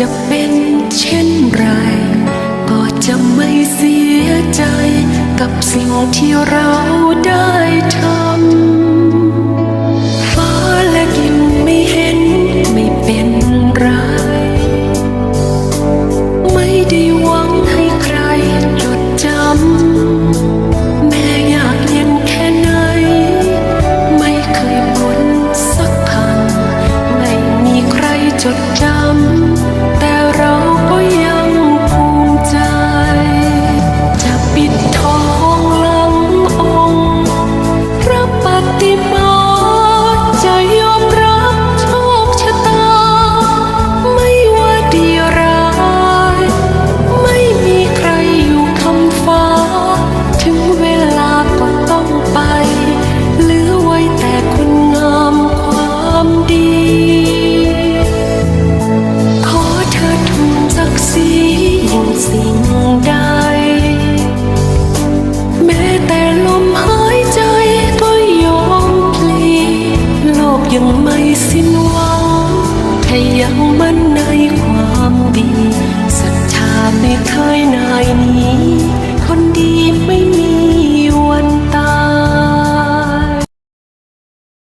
จะเป็นเช่นไร ก็จะไม่เสียใจกับสิ่งที่เรา สิ่งใด แม้แต่ลมหายใจก็ยอมพลีโลกยังไม่สิ้นหวังให้ยังมันในความดี